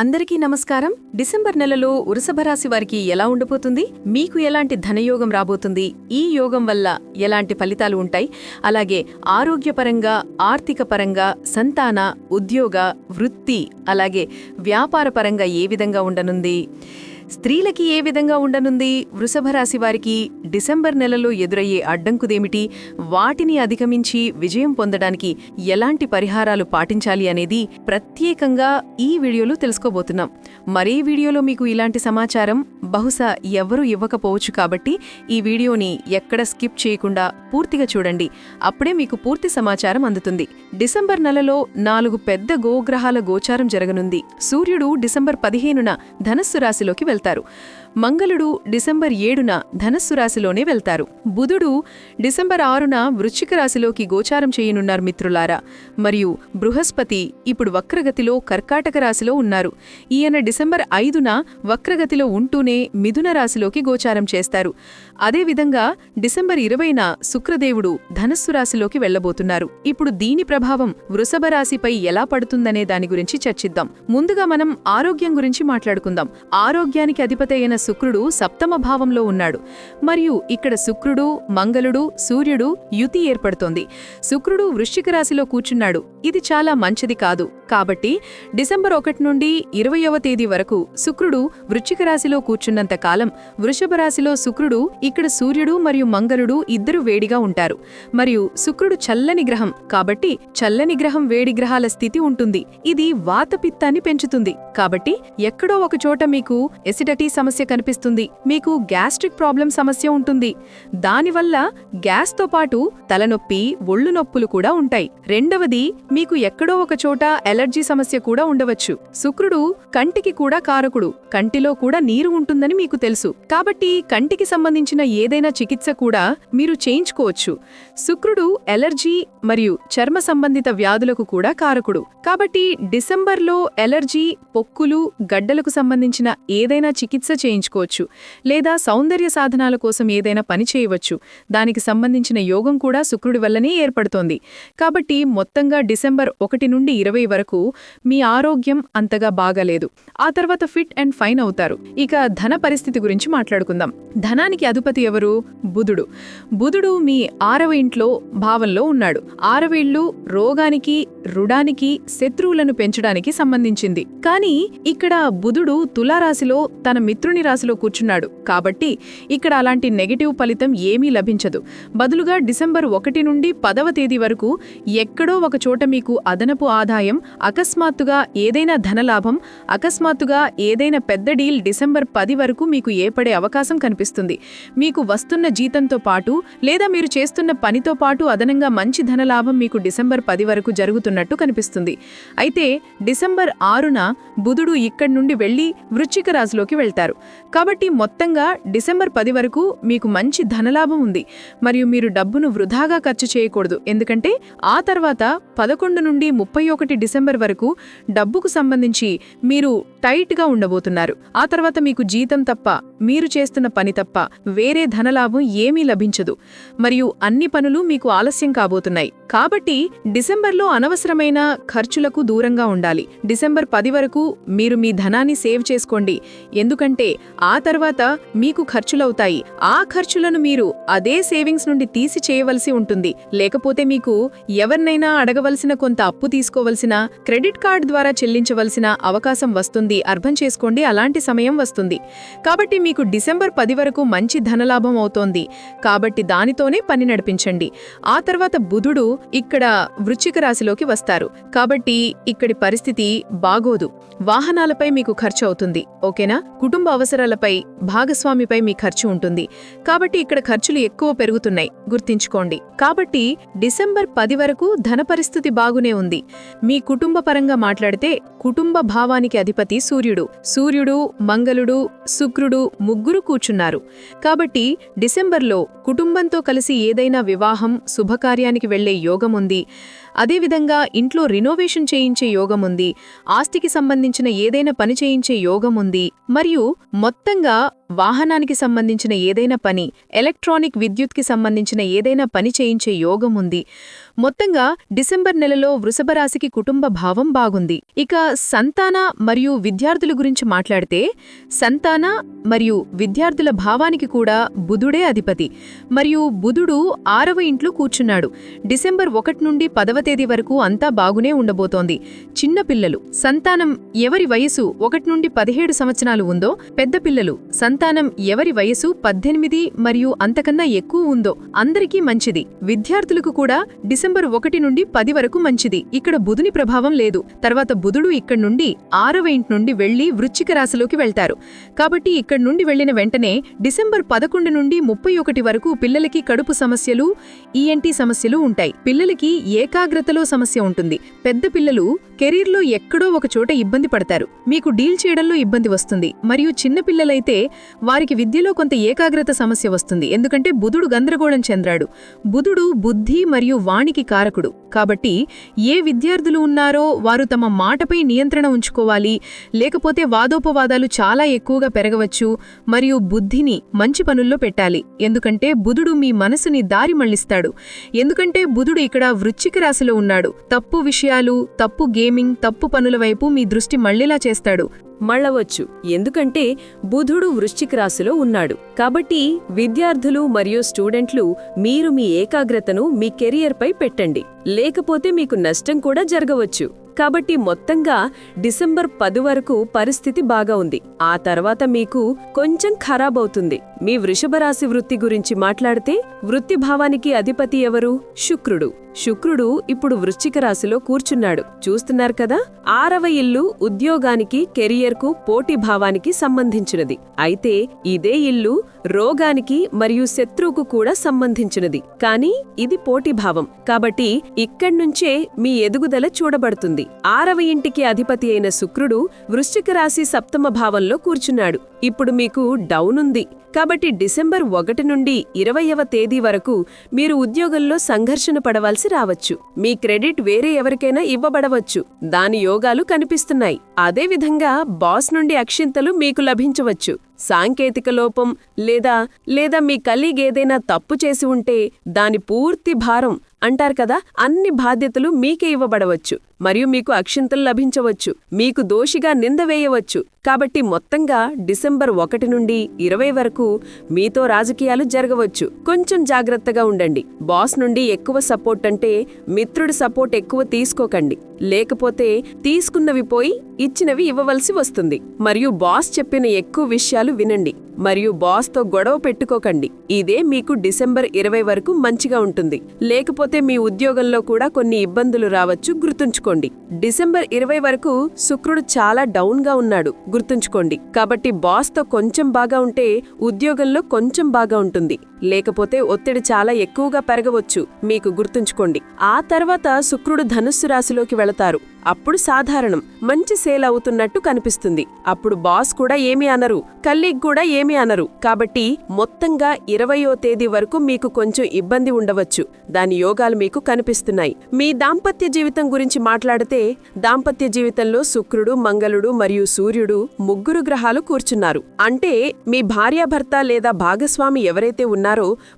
అందరికీ నమస్కారం. డిసెంబర్ నెలలో వృషభరాశి వారికి ఎలా ఉండబోతుంది? మీకు ఎలాంటి ధనయోగం రాబోతుంది? ఈ యోగం వల్ల ఎలాంటి ఫలితాలు ఉంటాయి? అలాగే ఆరోగ్యపరంగా ఆర్థిక పరంగా సంతాన ఉద్యోగ వృత్తి అలాగే వ్యాపార పరంగా ఏ విధంగా ఉండనుంది? స్త్రీలకి ఏ విధంగా ఉండనుంది? వృషభ రాశి వారికి డిసెంబర్ నెలలో ఎదురయ్యే అడ్డంకుదేమిటి? వాటిని అధిగమించి విజయం పొందడానికి ఎలాంటి పరిహారాలు పాటించాలి అనేది ప్రత్యేకంగా ఈ వీడియోలో తెలుసుకోబోతున్నాం. మరే వీడియోలో మీకు ఇలాంటి సమాచారం బహుశా ఎవ్వరూ ఇవ్వకపోవచ్చు కాబట్టి ఈ వీడియోని ఎక్కడ స్కిప్ చేయకుండా పూర్తిగా చూడండి. అప్పుడే మీకు పూర్తి సమాచారం అందుతుంది. డిసెంబర్ నెలలో నాలుగు పెద్ద గోగ్రహాల గోచారం జరగనుంది. సూర్యుడు డిసెంబర్ పదిహేనున ధనస్సు రాశిలోకి వెళ్తారు. మంగళుడు డిసెంబర్ ఏడున ధనస్సు రాశిలోనే వెళ్తారు. బుధుడు డిసెంబర్ ఆరున వృశ్చిక రాశిలోకి గోచారం చేయనున్నారు మిత్రులారా. మరియు బృహస్పతి ఇప్పుడు వక్రగతిలో కర్కాటక రాశిలో ఉన్నారు. ఈయన డిసెంబర్ ఐదున వక్రగతిలో ఉంటూనే మిథున రాశిలోకి గోచారం చేస్తారు. అదేవిధంగా డిసెంబర్ ఇరవైన శుక్రదేవుడు ధనస్సు రాశిలోకి వెళ్ళబోతున్నారు ఇప్పుడు దీని ప్రభావం వృషభ రాశిపై ఎలా పడుతుందనే దాని గురించి చర్చిద్దాం. ముందుగా మనం ఆరోగ్యం గురించి మాట్లాడుకుందాం. ఆరోగ్యానికి అధిపతి అయిన శుక్రుడు సప్తమ భావంలో ఉన్నాడు. మరియు ఇక్కడ శుక్రుడు మంగళుడు సూర్యుడు యుతి ఏర్పడుతోంది. శుక్రుడు వృశ్చిక రాశిలో కూర్చున్నాడు. ఇది చాలా మంచిది కాదు. కాబట్టి డిసెంబర్ ఒకటి నుండి ఇరవయవ తేదీ వరకు శుక్రుడు వృశ్చిక రాశిలో కూర్చున్నంత కాలం వృషభ రాశిలో శుక్రుడు ఇక్కడ సూర్యుడు మరియు మంగళుడు ఇద్దరు వేడిగా ఉంటారు. మరియు శుక్రుడు చల్లని గ్రహం. కాబట్టి చల్లని గ్రహం వేడి గ్రహాల స్థితి ఉంటుంది. ఇది వాతపిత్తాన్ని పెంచుతుంది. కాబట్టి ఎక్కడో ఒకచోట మీకు ఎసిడటీ సమస్య కనిపిస్తుంది. మీకు గ్యాస్ట్రిక్ ప్రాబ్లం సమస్య ఉంటుంది. దానివల్ల గ్యాస్తో పాటు తలనొప్పి ఒళ్ళు నొప్పులు కూడా ఉంటాయి. రెండవది మీకు ఎక్కడో ఒక చోట ఎలర్జీ సమస్య కూడా ఉండవచ్చు. శుక్రుడు కంటికి కూడా కారకుడు. కంటిలో కూడా నీరు ఉంటుందని మీకు తెలుసు. కాబట్టి కంటికి సంబంధించిన ఏదైనా చికిత్స కూడా మీరు చేయించుకోవచ్చు. శుక్రుడు ఎలర్జీ మరియు చర్మ సంబంధిత వ్యాధులకు కూడా కారకుడు. కాబట్టి డిసెంబర్లో ఎలర్జీ పొక్కులు గడ్డలకు సంబంధించిన ఏదైనా చికిత్స చేయించుకోవచ్చు లేదా సౌందర్య సాధనాల కోసం ఏదైనా పని చేయవచ్చు. దానికి సంబంధించిన యోగం కూడా శుక్రుడి వల్లనే ఏర్పడుతోంది. కాబట్టి మొత్తంగా డిసెంబర్ ఒకటి నుండి ఇరవై వరకు మీ ఆరోగ్యం అంతగా బాగాలేదు. ఆ తర్వాత ఫిట్ అండ్ ఫైన్ అవుతారు. ఇక ధన పరిస్థితి గురించి మాట్లాడుకుందాం. ధనానికి అధిపతి ఎవరు? బుధుడు. బుధుడు మీ ఆరవ ఇంట్లో భావంలో ఉన్నాడు. ఆరవ రోగానికి రుడానికి శత్రువులను పెంచడానికి సంబంధించింది. కానీ ఇక్కడ బుధుడు తులారాశిలో తన మిత్రుని రాశిలో కూర్చున్నాడు. కాబట్టి ఇక్కడ అలాంటి నెగటివ్ ఫలితం ఏమీ లభించదు. బదులుగా డిసెంబర్ ఒకటి నుండి పదవ తేదీ వరకు ఎక్కడో ఒక చోట మీకు అదనపు ఆదాయం అకస్మాత్తుగా ఏదైనా ధనలాభం అకస్మాత్తుగా ఏదైనా పెద్ద డీల్ డిసెంబర్ పది వరకు మీకు ఏపడే అవకాశం కనిపిస్తుంది. మీకు వస్తున్న జీతంతో పాటు లేదా మీరు చేస్తున్న పనితో పాటు అదనంగా మంచి ధనలాభం మీకు డిసెంబర్ పది వరకు జరుగుతున్నట్టు కనిపిస్తుంది. అయితే డిసెంబర్ ఆరున బుధుడు ఇక్కడి నుండి వెళ్ళి వృశ్చిక రాశిలోకి వెళ్తారు. కాబట్టి మొత్తంగా డిసెంబర్ పది వరకు మీకు మంచి ధనలాభం ఉంది. మరియు మీరు డబ్బును వృధాగా ఖర్చు చేయకూడదు. ఎందుకంటే ఆ తర్వాత పదకొండు నుండి ముప్పై ఒకటి డిసెంబర్ వరకు డబ్బుకు సంబంధించి మీరు టైట్గా ఉండబోతున్నారు. ఆ తర్వాత మీకు జీతం తప్ప మీరు చేస్తున్న పని తప్ప వేరే ధనలాభం ఏమీ లభించదు. మరియు అన్ని పనులు మీకు ఆలస్యం కాబోతున్నాయి. కాబట్టి డిసెంబర్లో అనవసరమైన ఖర్చులకు దూరంగా ఉండాలి. డిసెంబర్ పది వరకు మీరు మీ ధనాన్ని సేవ్ చేసుకోండి. ఎందుకంటే ఆ తర్వాత మీకు ఖర్చులవుతాయి. ఆ ఖర్చులను మీరు అదే సేవింగ్స్ నుండి తీసి చేయవలసి ఉంటుంది. లేకపోతే మీకు ఎవరినైనా అడగవలసిన కొంత అప్పు తీసుకోవలసిన క్రెడిట్ కార్డ్ ద్వారా చెల్లించవలసిన అవకాశం వస్తుంది. అర్థం చేసుకోండి. అలాంటి సమయం వస్తుంది. కాబట్టి మీకు డిసెంబర్ పది వరకు మంచి ధనలాభం అవుతోంది. కాబట్టి దానితోనే పని నడిపించండి. ఆ తర్వాత బుధుడు ఇక్కడ వృచ్చిక రాశిలోకి వస్తారు. కాబట్టి ఇక్కడి పరిస్థితి బాగోదు. వాహనాలపై మీకు ఖర్చు అవుతుంది. ఓకేనా? కుటుంబ అవసరాలపై భాగస్వామిపై మీ ఖర్చు ఉంటుంది. కాబట్టి ఇక్కడ ఖర్చులు ఎక్కువ పెరుగుతున్నాయి. గుర్తించుకోండి. కాబట్టి డిసెంబర్ పది వరకు ధన పరిస్థితి బాగునే ఉంది. మీ కుటుంబ పరంగా మాట్లాడితే కుటుంబ భావానికి అధిపతి సూర్యుడు. సూర్యుడు మంగళుడు శుక్రుడు ముగ్గురు కూర్చున్నారు. కాబట్టి డిసెంబర్లో కుటుంబంతో కలిసి ఏదైనా వివాహం శుభకార్యానికి వెళ్ళే యోగముంది. అదేవిధంగా ఇంట్లో రినోవేషన్ చేయించే యోగం ఉంది. ఆస్తికి సంబంధించిన ఏదైనా పని చేయించే యోగం ఉంది. మరియు మొత్తంగా వాహనానికి సంబంధించిన ఏదైనా పని ఎలక్ట్రానిక్ విద్యుత్కి సంబంధించిన ఏదైనా పని చేయించే యోగం ఉంది. మొత్తంగా డిసెంబర్ నెలలో వృషభరాశికి కుటుంబ భావం బాగుంది. ఇక సంతాన మరియు విద్యార్థుల గురించి మాట్లాడితే సంతాన మరియు విద్యార్థుల భావానికి కూడా బుధుడే అధిపతి. మరియు బుధుడు ఆరవ ఇంట్లో కూర్చున్నాడు. డిసెంబర్ ఒకటి నుండి పదవ తేదీ వరకు అంతా బాగునే ఉండబోతోంది. చిన్న పిల్లలు. సంతానం ఎవరి వయసు ఒకటి నుండి పదిహేడు సంవత్సరాలు ఉందో పెద్ద పిల్లలు. సంతానం ఎవరి వయసు పద్దెనిమిది మరియు అంతకన్నా ఎక్కువ ఉందో అందరికీ మంచిది. విద్యార్థులకు కూడా డిసెంబర్ ఒకటి నుండి పది వరకు మంచిది. ఇక్కడ బుధుని ప్రభావం లేదు. తర్వాత బుధుడు ఇక్కడి నుండి ఆరవ ఇంటి నుండి వెళ్ళి వృచ్చిక రాశిలోకి వెళ్తారు. కాబట్టి ఇక్కడి నుండి వెళ్ళిన వెంటనే డిసెంబర్ పదకొండు నుండి ముప్పై ఒకటి వరకు పిల్లలకి కడుపు సమస్యలు ఈఎన్టీ సమస్యలు ఉంటాయి. పిల్లలకి ఏకాగ్రతలో సమస్య ఉంటుంది. పెద్ద పిల్లలు కెరీర్లో ఎక్కడో ఒక చోట ఇబ్బంది పడతారు. మీకు డీల్ చేయడంలో ఇబ్బంది వస్తుంది. మరియు చిన్న పిల్లలైతే వారికి విద్యలో కొంత ఏకాగ్రత సమస్య వస్తుంది. ఎందుకంటే బుధుడు గందరగోళం చెందాడు బుధుడు బుద్ధి మరియు వాణికి కారకుడు. కాబట్టి ఏ విద్యార్థులు ఉన్నారో వారు తమ మాటపై నియంత్రణ ఉంచుకోవాలి. లేకపోతే వాదోపవాదాలు చాలా ఎక్కువగా పెరగవచ్చు. మరియు బుద్ధిని మంచి పనుల్లో పెట్టాలి. ఎందుకంటే బుధుడు మీ మనసుని దారి మళ్ళిస్తాడు ఎందుకంటే బుధుడు ఇక్కడ వృచ్చిక రాశిలో ఉన్నాడు. తప్పు విషయాలు తప్పు గేమింగ్ తప్పు పనుల వైపు మీ దృష్టి మళ్ళీలా చేస్తాడు. మళ్ళవచ్చు. ఎందుకంటే బుధుడు వృశ్చిక రాశిలో ఉన్నాడు. కాబట్టి విద్యార్థులు మరియు స్టూడెంట్లు మీరు మీ ఏకాగ్రతను మీ కెరియర్పై పెట్టండి. లేకపోతే మీకు నష్టం కూడా జరగవచ్చు. కాబట్టి మొత్తంగా డిసెంబర్ పది వరకు పరిస్థితి బాగా ఉంది. ఆ తర్వాత మీకు కొంచెం ఖరాబవుతుంది మీ వృషభరాశి వృత్తి గురించి మాట్లాడితే వృత్తి భావానికి అధిపతి ఎవరు? శుక్రుడు. శుక్రుడు ఇప్పుడు వృశ్చిక రాశిలో కూర్చున్నాడు. చూస్తున్నారు కదా? ఆరవ ఇల్లు ఉద్యోగానికి కెరియర్కు పోటీ భావానికి సంబంధించినది. అయితే ఇదే ఇల్లు రోగానికి మరియు శత్రువుకు కూడా సంబంధించినది. కానీ ఇది పోటీ భావం. కాబట్టి ఇక్కడ్నుంచే మీ ఎదుగుదల చూడబడుతుంది. ఆరవ ఇంటికి అధిపతి అయిన శుక్రుడు వృశ్చిక రాశి సప్తమ భావంలో కూర్చున్నాడు. ఇప్పుడు మీకు డౌన్ ఉంది. కాబట్టి డిసెంబర్ ఒకటి నుండి ఇరవయవ తేదీ వరకు మీరు ఉద్యోగంలో సంఘర్షణ పడవలసి రావచ్చు. మీ క్రెడిట్ వేరే ఎవరికైనా ఇవ్వబడవచ్చు. దాని యోగాలు కనిపిస్తున్నాయి. అదేవిధంగా బాస్ నుండి అక్షింతలు మీకు లభించవచ్చు. సాంకేతిక లోపం లేదా లేదా మీ కలీగ్ ఏదైనా తప్పు చేసి ఉంటే దాని పూర్తి భారం అంటారు కదా అన్ని బాధ్యతలు మీకే ఇవ్వబడవచ్చు. మరియు మీకు అక్షింతలు లభించవచ్చు. మీకు దోషిగా నింద వేయవచ్చు. కాబట్టి మొత్తంగా డిసెంబర్ ఒకటి నుండి ఇరవై వరకు మీతో రాజకీయాలు జరగవచ్చు. కొంచెం జాగ్రత్తగా ఉండండి. బాస్ నుండి ఎక్కువ సపోర్ట్ అంటే మిత్రుడి సపోర్ట్ ఎక్కువ తీసుకోకండి. లేకపోతే తీసుకున్నవి పోయి ఇచ్చినవి ఇవ్వవలసి వస్తుంది. మరియు బాస్ చెప్పిన ఎక్కువ విషయాలు వినండి. మరియు బాస్తో గొడవ పెట్టుకోకండి. ఇదే మీకు డిసెంబర్ ఇరవై వరకు మంచిగా ఉంటుంది. లేకపోతే మీ ఉద్యోగంలో కూడా కొన్ని ఇబ్బందులు రావచ్చు. గుర్తుంచుకోండి. డిసెంబర్ ఇరవై వరకు శుక్రుడు చాలా డౌన్గా ఉన్నాడు. గుర్తుంచుకోండి. కాబట్టి బాస్తో కొంచెం బాగా ఉంటే ఉద్యోగంలో కొంచెం బాగా ఉంటుంది. లేకపోతే ఒత్తిడి చాలా ఎక్కువగా పెరగవచ్చు. మీకు గుర్తుంచుకోండి. ఆ తర్వాత శుక్రుడు ధనుస్సు రాశిలోకి వెళతారు. అప్పుడు సాధారణం. మంచి సేల్ అవుతున్నట్టు కనిపిస్తుంది. అప్పుడు బాస్ కూడా ఏమీ అనరు. కల్లీగ్ కూడా ఏమీ అనరు. కాబట్టి మొత్తంగా ఇరవయో తేదీ వరకు మీకు కొంచెం ఇబ్బంది ఉండవచ్చు. దాని యోగాలు మీకు కనిపిస్తున్నాయి. మీ దాంపత్య జీవితం గురించి మాట్లాడితే దాంపత్య జీవితంలో శుక్రుడు మంగళుడు మరియు సూర్యుడు ముగ్గురు గ్రహాలు కూర్చున్నారు. అంటే మీ భార్యాభర్త లేదా భాగస్వామి ఎవరైతే ఉన్నారో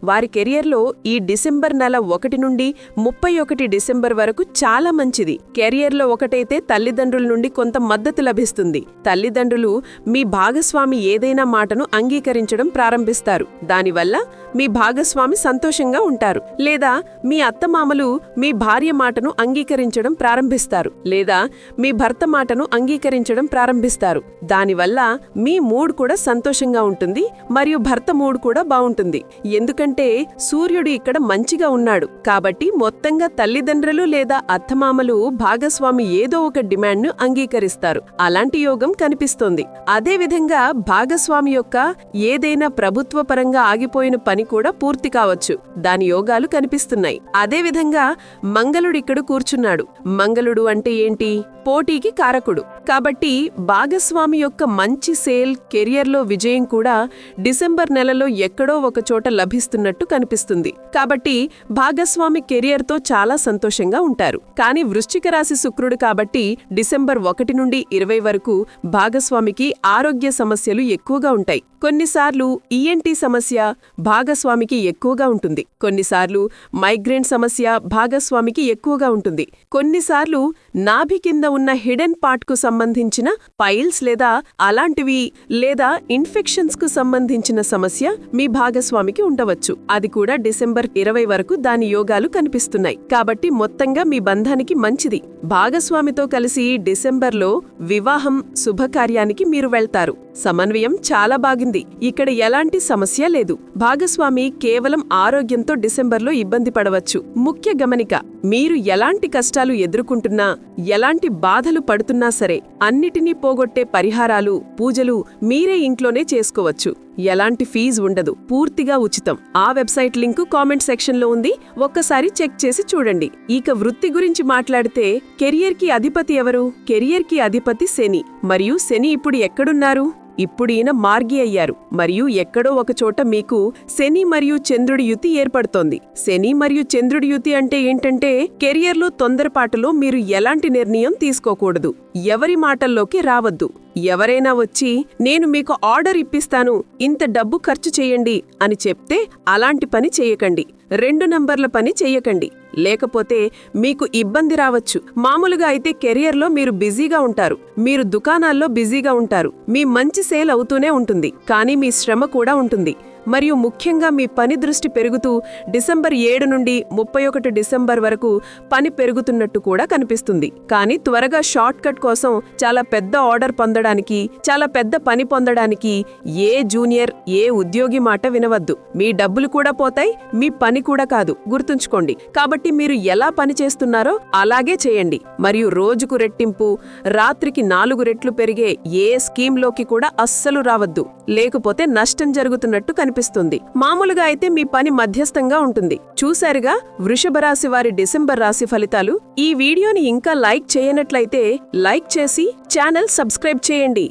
వారి కెరియర్లో ఈ డిసెంబర్ నెల ఒకటి నుండి ముప్పై ఒకటి డిసెంబర్ వరకు చాలా మంచిది. కెరియర్లో ఒకటైతే తల్లిదండ్రుల నుండి కొంత మద్దతు లభిస్తుంది. తల్లిదండ్రులు మీ భాగస్వామి ఏదైనా మాటను అంగీకరించడం ప్రారంభిస్తారు. దానివల్ల మీ భాగస్వామి సంతోషంగా ఉంటారు. లేదా మీ అత్తమామలు మీ భార్య మాటను అంగీకరించడం ప్రారంభిస్తారు. లేదా మీ భర్త మాటను అంగీకరించడం ప్రారంభిస్తారు. దానివల్ల మీ మూడ్ కూడా సంతోషంగా ఉంటుంది. మరియు భర్త మూడ్ కూడా బాగుంటుంది. ఎందుకంటే సూర్యుడు ఇక్కడ మంచిగా ఉన్నాడు. కాబట్టి మొత్తంగా తల్లిదండ్రులు లేదా అత్తమామలు భాగస్వామి ఏదో ఒక డిమాండ్ను అంగీకరిస్తారు. అలాంటి యోగం కనిపిస్తోంది. అదేవిధంగా భాగస్వామి యొక్క ఏదైనా ప్రభుత్వ పరంగా ఆగిపోయిన పని కూడా పూర్తి కావచ్చు. దాని యోగాలు కనిపిస్తున్నాయి. అదేవిధంగా మంగళుడు ఇక్కడ కూర్చున్నాడు. మంగళుడు అంటే ఏంటి? పోటీకి కారకుడు. కాబట్టి భాగస్వామి యొక్క మంచి సేల్ కెరియర్లో విజయం కూడా డిసెంబర్ నెలలో ఎక్కడో ఒక లభిస్తున్నట్టు కనిపిస్తుంది. కాబట్టి భాగస్వామి కెరియర్తో చాలా సంతోషంగా ఉంటారు. కానీ వృశ్చిక రాశి శుక్రుడు కాబట్టి డిసెంబర్ ఒకటి నుండి ఇరవై వరకు భాగస్వామికి ఆరోగ్య సమస్యలు ఎక్కువగా ఉంటాయి. కొన్నిసార్లు ఈఎన్టీ సమస్య భాగస్వామికి ఎక్కువగా ఉంటుంది. కొన్నిసార్లు మైగ్రేన్ సమస్య భాగస్వామికి ఎక్కువగా ఉంటుంది. కొన్నిసార్లు నాభి కింద ఉన్న హిడెన్ పార్ట్కు సంబంధించిన పైల్స్ లేదా అలాంటివి లేదా ఇన్ఫెక్షన్స్కు సంబంధించిన సమస్య మీ భాగస్వామికి ఉండవచ్చు. అది కూడా డిసెంబర్ ఇరవై వరకు దాని యోగాలు కనిపిస్తున్నాయి. కాబట్టి మొత్తంగా మీ బంధానికి మంచిది. భాగస్వామితో కలిసి డిసెంబర్లో వివాహం శుభకార్యానికి మీరు వెళ్తారు. సమన్వయం చాలా బాగుంది. ఇక్కడ ఎలాంటి సమస్య లేదు. భాగస్వామి కేవలం ఆరోగ్యంతో డిసెంబర్లో ఇబ్బంది పడవచ్చు. ముఖ్య గమనిక మీరు ఎలాంటి కష్టాలు ఎదుర్కొంటున్నా ఎలాంటి బాధలు పడుతున్నా సరే అన్నిటినీ పోగొట్టే పరిహారాలు పూజలు మీరే ఇంట్లోనే చేసుకోవచ్చు. ఎలాంటి ఫీజు ఉండదు. పూర్తిగా ఉచితం. ఆ వెబ్సైట్ లింకు కామెంట్ సెక్షన్లో ఉంది. ఒక్కసారి చెక్ చేసి చూడండి. ఇక వృత్తి గురించి మాట్లాడితే కెరియర్కి అధిపతి ఎవరు? కెరియర్కి అధిపతి శని. మరియు శని ఇప్పుడు ఎక్కడున్నారు? ఇప్పుడు ఈయన మార్గి అయ్యారు. మరియు ఎక్కడో ఒకచోట మీకు శని మరియు చంద్రుడి యుతి ఏర్పడుతోంది. శని మరియు చంద్రుడి యుతి అంటే ఏంటంటే కెరియర్లో తొందరపాటులో మీరు ఎలాంటి నిర్ణయం తీసుకోకూడదు. ఎవరి మాటల్లోకి రావద్దు. ఎవరైనా వచ్చి నేను మీకు ఆర్డర్ ఇప్పిస్తాను ఇంత డబ్బు ఖర్చు చేయండి అని చెప్తే అలాంటి పని చేయకండి. రెండు నంబర్ల పని చెయ్యకండి లేకపోతే మీకు ఇబ్బంది రావచ్చు. మామూలుగా అయితే కెరియర్లో మీరు బిజీగా ఉంటారు. మీరు దుకాణాల్లో బిజీగా ఉంటారు. మీ మంచి సేల్ అవుతూనే ఉంటుంది. కానీ మీ శ్రమ కూడా ఉంటుంది. మరియు ముఖ్యంగా మీ పని దృష్టి పెరుగుతూ డిసెంబర్ ఏడు నుండి ముప్పై ఒకటి డిసెంబర్ వరకు పని పెరుగుతున్నట్టు కూడా కనిపిస్తుంది. కానీ త్వరగా షార్ట్ కట్ కోసం చాలా పెద్ద ఆర్డర్ పొందడానికి చాలా పెద్ద పని పొందడానికి ఏ జూనియర్ ఏ ఉద్యోగి మాట వినవద్దు. మీ డబ్బులు కూడా పోతాయి మీ పని కూడా కాదు. గుర్తుంచుకోండి. కాబట్టి మీరు ఎలా పని చేస్తున్నారో అలాగే చేయండి. మరియు రోజుకు రెట్టింపు రాత్రికి నాలుగు రెట్లు పెరిగే ఏ స్కీమ్లోకి కూడా అస్సలు రావద్దు. లేకపోతే నష్టం జరుగుతున్నట్టు కనిపిస్తుంది. మామూలుగా అయితే మీ పని మధ్యస్థంగా ఉంటుంది. చూశారుగా వృషభ రాశి వారి డిసెంబర్ రాశి ఫలితాలు. ఈ వీడియోని ఇంకా లైక్ చేయనట్లయితే లైక్ చేసి ఛానల్ సబ్స్క్రైబ్ చేయండి.